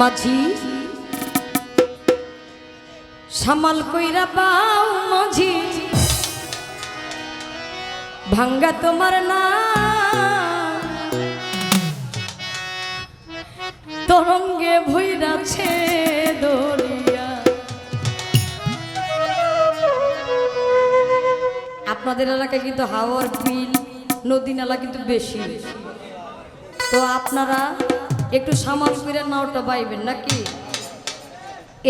মাঝি। সামাল কইরা পাও মাঝি। ভাঙ্গা তোমার না। তরঙ্গে ভৈরাছে আপনাদের এলাকায় কিন্তু হাওয়ার বিল নদী নালা কিন্তু বেশি। তো আপনারা একটু সামাল করে নাওটা বাইবেন নাকি?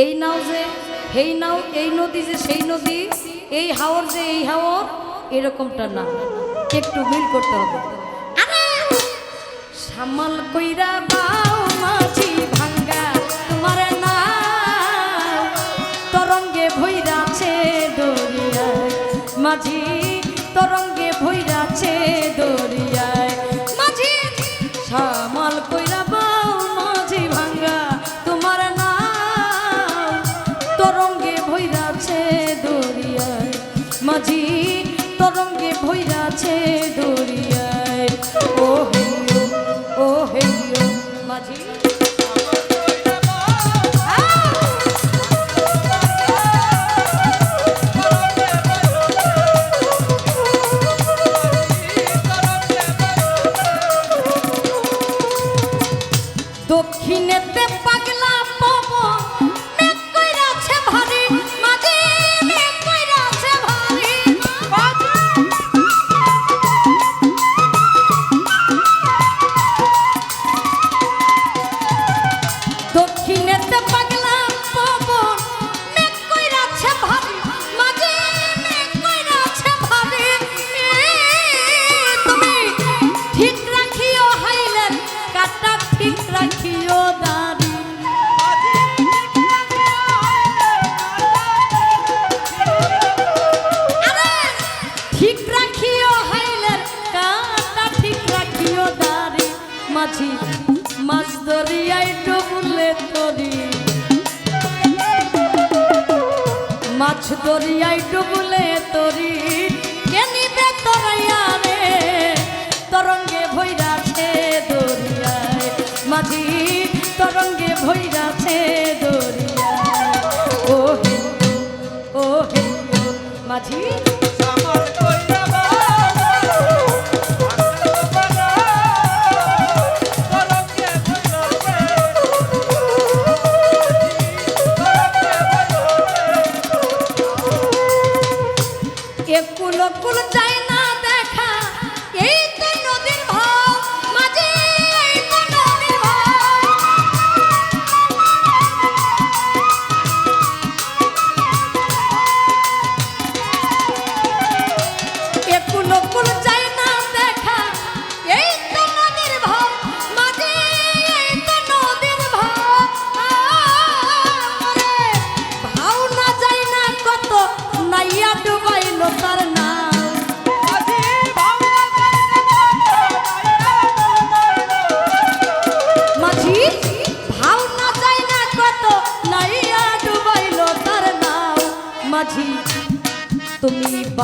এই নাও যে, এই নাও, এই নদী যে, সেই নদী, এই হাওর যে, এই হাওর, এরকমটা না। একটু মিল করতে হবে। সামাল কইরা বাও মাঝি ভাঙ্গা তোমার না। তরঙ্গে ভৈরাছে দরিয়ায়, মাঝি, তরঙ্গে ভৈরাছে দরিয়ায়। ভৈরাছে মাছ দরিয়াই ডুবলে তরি। কে নিবে তরাইয়া রে? তরঙ্গে ভৈরাছে দরিয়ায়। মাঝি তরঙ্গে ভৈরাছে দরিয়ায়। ও হে ও হে মাঝি।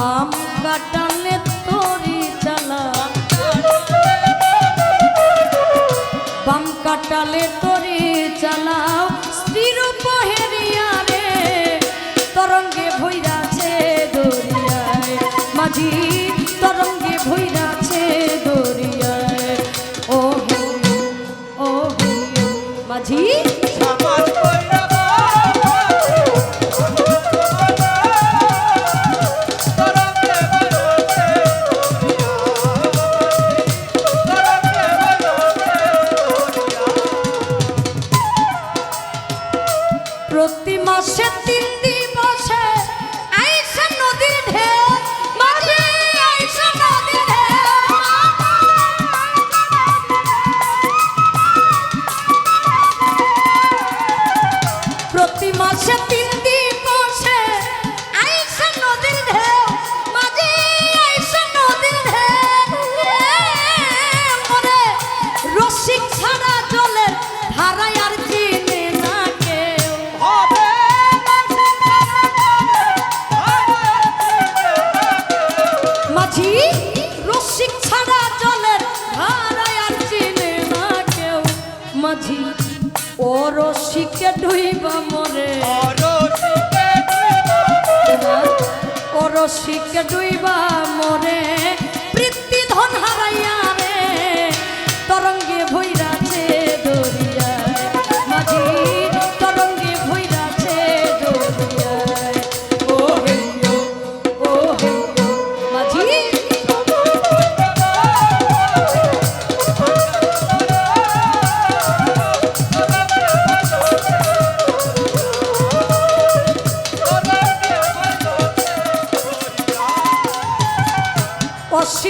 তুমি বাম মাসে তিন দিবসে আইসা নদীর ঢেউ। মাঝি ও রসিকে ডুইবা মরে। ও রসিকে ডুইবা মরে। বৃত্তি ধন হারাইয়া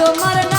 তোমার